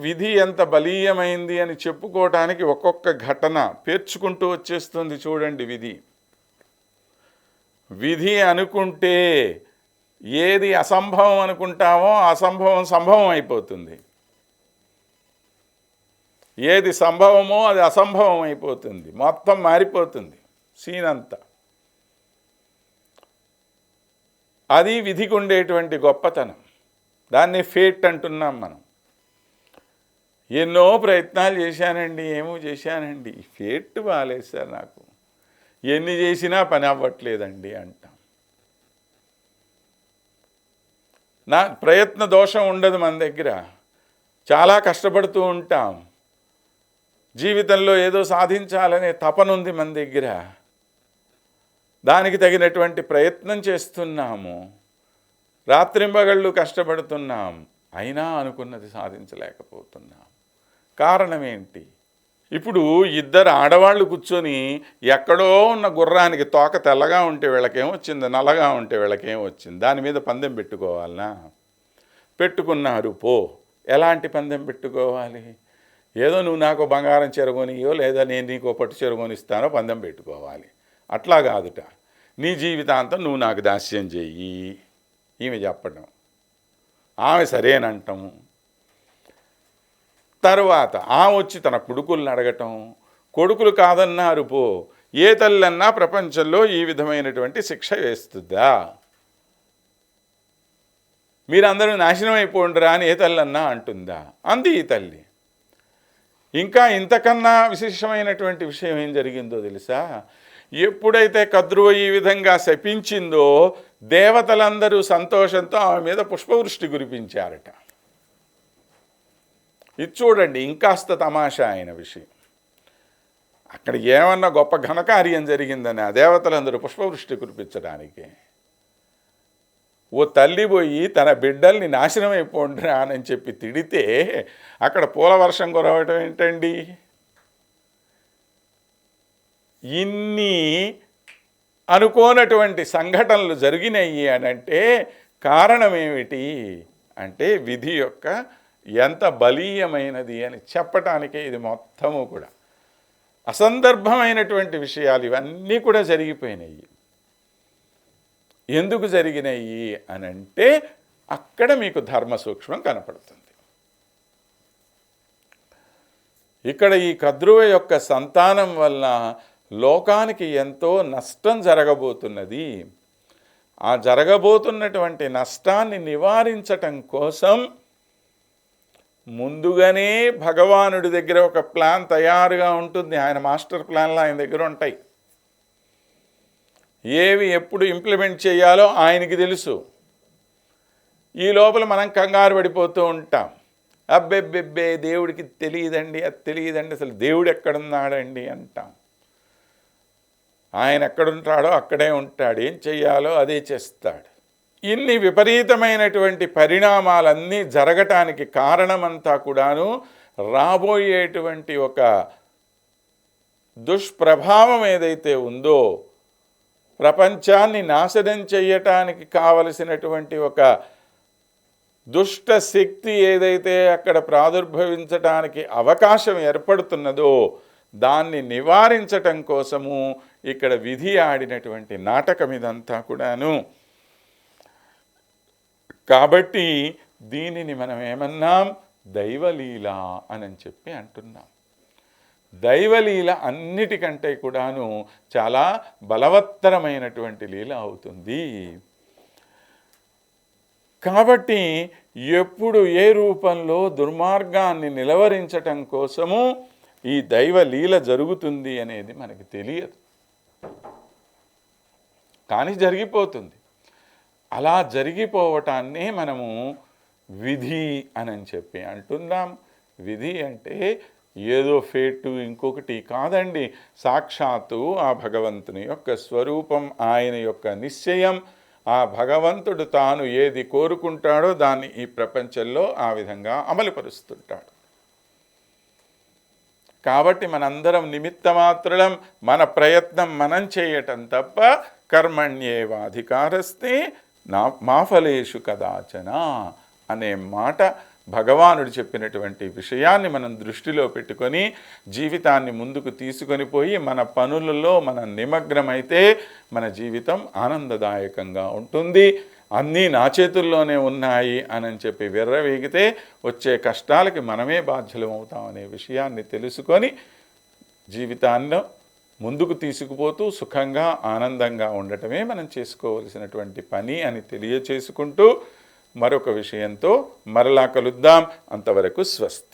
విధి ఎంత బలీయమైంది అని చెప్పుకోవటానికి ఒక్కొక్క ఘటన పేర్చుకుంటూ వచ్చేస్తుంది చూడండి విధి. విధి అనుకుంటే ఏది అసంభవం అనుకుంటామో అసంభవం సంభవం అయిపోతుంది. ఏది సంభవమో అది అసంభవం అయిపోతుంది. మొత్తం మారిపోతుంది సీన్ అంతా. అది విధికి ఉండేటువంటి గొప్పతనం. దాన్ని ఫేట్ అంటున్నాం మనం. ఎన్నో ప్రయత్నాలు చేశానండి ఏమో చేశానండి. ఫేట్ బాగాలేదు సార్ నాకు. ఎన్ని చేసినా పని అవ్వట్లేదండి అంటాం. నా ప్రయత్న దోషం ఉండదు మన దగ్గర. చాలా కష్టపడుతూ ఉంటాం. జీవితంలో ఏదో సాధించాలనే తపనుంది మన దగ్గర. దానికి తగినటువంటి ప్రయత్నం చేస్తున్నాము. రాత్రింబగళ్ళు కష్టపడుతున్నాం. అయినా అనుకున్నది సాధించలేకపోతున్నాం. కారణం ఏంటి ఇప్పుడు ఇద్దరు ఆడవాళ్ళు కూర్చొని ఎక్కడో ఉన్న గుర్రానికి తోక తెల్లగా ఉంటే వీళ్ళకేం వచ్చింది? నల్లగా ఉంటే వీళ్ళకేం వచ్చింది? దాని మీద పందెం పెట్టుకోవాలనా? పెట్టుకున్నారు పో. ఎలాంటి పందెం పెట్టుకోవాలి? ఏదో నువ్వు నాకు బంగారం చెరగొనియో లేదా నేను నీకో పట్టు చెరగొనిస్తానో పందెం పెట్టుకోవాలి. అట్లా కాదుట. నీ జీవితాంతం నువ్వు నాకు దాస్యం చెయ్యి. ఈమె చెప్పడం. ఆమె సరేనంటాము. తర్వాత ఆ వచ్చి తన కొడుకులను అడగటం కొడుకులు కాదన్నారు పో ఏ తల్లన్నా ప్రపంచంలో ఈ విధమైనటువంటి శిక్ష వేస్తుందా మీరందరూ నాశనం అయిపోండిరా అని ఏ తల్లన్నా అంటుందా? అంది ఈ తల్లి. ఇంకా ఇంతకన్నా విశేషమైనటువంటి విషయం ఏం జరిగిందో తెలుసా? ఎప్పుడైతే కద్రువ ఈ విధంగా శపించిందో దేవతలందరూ సంతోషంతో ఆమె మీద పుష్పవృష్టి కురిపించారట. ఇది చూడండి ఇంకాస్త తమాషా అయిన విషయం. అక్కడ ఏమన్నా గొప్ప ఘనకార్యం జరిగిందని ఆ దేవతలందరూ పుష్పవృష్టి కురిపించడానికి ఓ తల్లి పోయి తన బిడ్డల్ని నాశనం అయిపోండిరా అని చెప్పి తిడితే అక్కడ పూల వర్షం కురవటం ఏంటండి? ఇన్ని అనుకోనటువంటి సంఘటనలు జరిగినాయి అని అంటే కారణం ఏమిటి? అంటే విధి యొక్క ఎంత బలీయమైనది అని చెప్పటానికే ఇది మొత్తము కూడా. అసందర్భమైనటువంటి విషయాలు ఇవన్నీ కూడా జరిగిపోయినాయి. ఎందుకు జరిగినాయి అని అంటే అక్కడ మీకు ధర్మ సూక్ష్మం కనపడుతుంది. ఇక్కడ ఈ కద్రువ యొక్క సంతానం వల్ల లోకానికి ఎంతో నష్టం జరగబోతున్నది. ఆ జరగబోతున్నటువంటి నష్టాన్ని నివారించటం కోసం ముందుగానే భగవానుడి దగ్గర ఒక ప్లాన్ తయారుగా ఉంటుంది. ఆయన మాస్టర్ ప్లాన్లు ఆయన దగ్గర ఉంటాయి. ఏవి ఎప్పుడు ఇంప్లిమెంట్ చేయాలో ఆయనకి తెలుసు. ఈ లోపల మనం కంగారు పడిపోతూ ఉంటాం. అబ్బెబ్బెబ్బే దేవుడికి తెలియదండి అది తెలియదండి అసలు దేవుడు ఎక్కడున్నాడండి అంటాం. ఆయన ఎక్కడుంటాడో అక్కడే ఉంటాడు. ఏం చెయ్యాలో అదే చేస్తాడు. ఇన్ని విపరీతమైనటువంటి పరిణామాలన్నీ జరగటానికి కారణమంతా కూడాను రాబోయేటువంటి ఒక దుష్ప్రభావం ఏదైతే ఉందో ప్రపంచాన్ని నాశనం చేయటానికి కావలసినటువంటి ఒక దుష్ట శక్తి ఏదైతే అక్కడ ప్రాదుర్భవించటానికి అవకాశం ఏర్పడుతున్నదో దాన్ని నివారించటం కోసము ఇక్కడ విధి ఆడినటువంటి నాటకం ఇదంతా కూడాను. కాబట్టి దీనిని మనం ఏమన్నాం దైవలీల అని చెప్పి అంటున్నాం. దైవలీల అన్నిటికంటే కూడాను చాలా బలవత్తరమైనటువంటి లీల అవుతుంది. కాబట్టి ఎప్పుడు ఏ రూపంలో దుర్మార్గాన్ని నిలవరించటం కోసము ఈ దైవ లీల జరుగుతుంది అనేది మనకి తెలియదు. కానీ జరిగిపోతుంది. అలా జరిగిపోవటాన్ని మనము విధి అని చెప్పి అంటున్నాం విధి అంటే ఏదో ఫేటు ఇంకొకటి కాదండి. సాక్షాత్తు ఆ భగవంతుని యొక్క స్వరూపం ఆయన యొక్క నిశ్చయం. ఆ భగవంతుడు తాను ఏది కోరుకుంటాడో దాన్ని ఈ ప్రపంచంలో ఆ విధంగా అమలుపరుస్తుంటాడు. కాబట్టి మనందరం నిమిత్తమాత్రులం మన ప్రయత్నం మనం చేయటం తప్ప కర్మణ్యేవాధికారస్తే నా మా ఫలేషు కదాచన అనే మాట భగవానుడు చెప్పినటువంటి విషయాన్ని మనం దృష్టిలో పెట్టుకొని జీవితాన్ని ముందుకు తీసుకొని పోయి మన పనులలో మన నిమగ్నమైతే మన జీవితం ఆనందదాయకంగా ఉంటుంది. అన్నీ నా చేతుల్లోనే ఉన్నాయి అని చెప్పి విర్రవీగితే వచ్చే కష్టాలకి మనమే బాధ్యులం అవుతాం అనే విషయాన్ని తెలుసుకొని జీవితాన్ని ముందుకు తీసుకుపోతూ సుఖంగా ఆనందంగా ఉండటమే మనం చేసుకోవలసినటువంటి పని అని తెలియచేసుకుంటూ మరొక విషయంతో మరలా కలుద్దాం. అంతవరకు స్వస్తి.